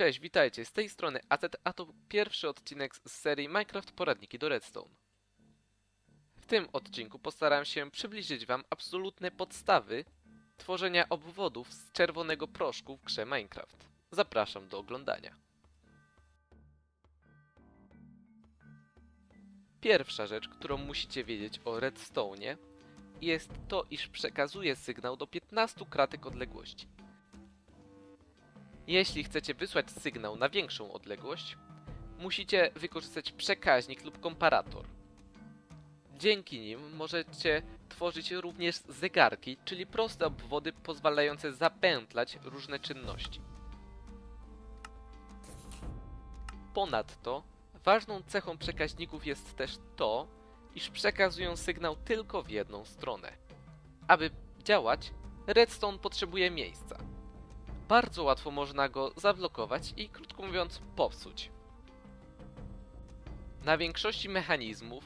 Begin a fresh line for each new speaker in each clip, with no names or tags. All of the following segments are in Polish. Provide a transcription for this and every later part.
Cześć, witajcie, z tej strony AZ, a to pierwszy odcinek z serii Minecraft Poradniki do Redstone. W tym odcinku postaram się przybliżyć Wam absolutne podstawy tworzenia obwodów z czerwonego proszku w grze Minecraft. Zapraszam do oglądania. Pierwsza rzecz, którą musicie wiedzieć o Redstone'ie jest to, iż przekazuje sygnał do 15 kratek odległości. Jeśli chcecie wysłać sygnał na większą odległość, musicie wykorzystać przekaźnik lub komparator. Dzięki nim możecie tworzyć również zegarki, czyli proste obwody pozwalające zapętlać różne czynności. Ponadto, ważną cechą przekaźników jest też to, iż przekazują sygnał tylko w jedną stronę. Aby działać, redstone potrzebuje miejsca bardzo łatwo można go zablokować i krótko mówiąc popsuć. Na większości mechanizmów,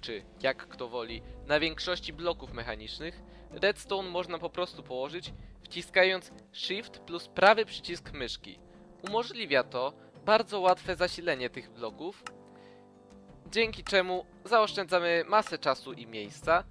czy jak kto woli, na większości bloków mechanicznych, redstone można po prostu położyć wciskając Shift plus prawy przycisk myszki. Umożliwia to bardzo łatwe zasilenie tych bloków, dzięki czemu zaoszczędzamy masę czasu i miejsca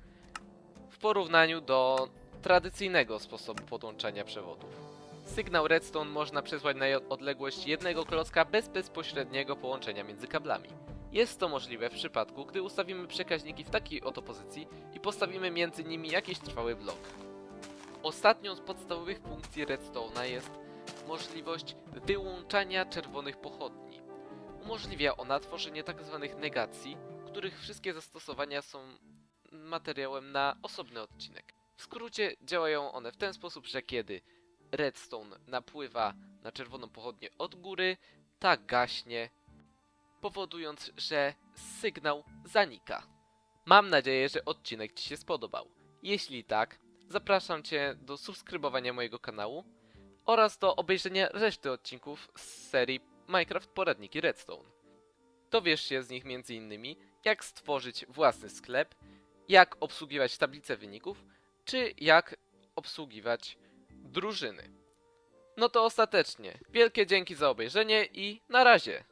w porównaniu do tradycyjnego sposobu podłączania przewodów. Sygnał redstone można przesłać na odległość jednego klocka bez bezpośredniego połączenia między kablami. Jest to możliwe w przypadku, gdy ustawimy przekaźniki w takiej oto pozycji i postawimy między nimi jakiś trwały blok. Ostatnią z podstawowych funkcji redstone'a jest możliwość wyłączania czerwonych pochodni. Umożliwia ona tworzenie tzw. negacji, których wszystkie zastosowania są materiałem na osobny odcinek. W skrócie działają one w ten sposób, że kiedy redstone napływa na czerwoną pochodnię od góry, ta gaśnie, powodując, że sygnał zanika. Mam nadzieję, że odcinek Ci się spodobał. Jeśli tak, zapraszam Cię do subskrybowania mojego kanału oraz do obejrzenia reszty odcinków z serii Minecraft Poradniki Redstone. Dowiesz się z nich m.in. jak stworzyć własny sklep, jak obsługiwać tablicę wyników, czy jak obsługiwać drużyny. No to ostatecznie. Wielkie dzięki za obejrzenie i na razie.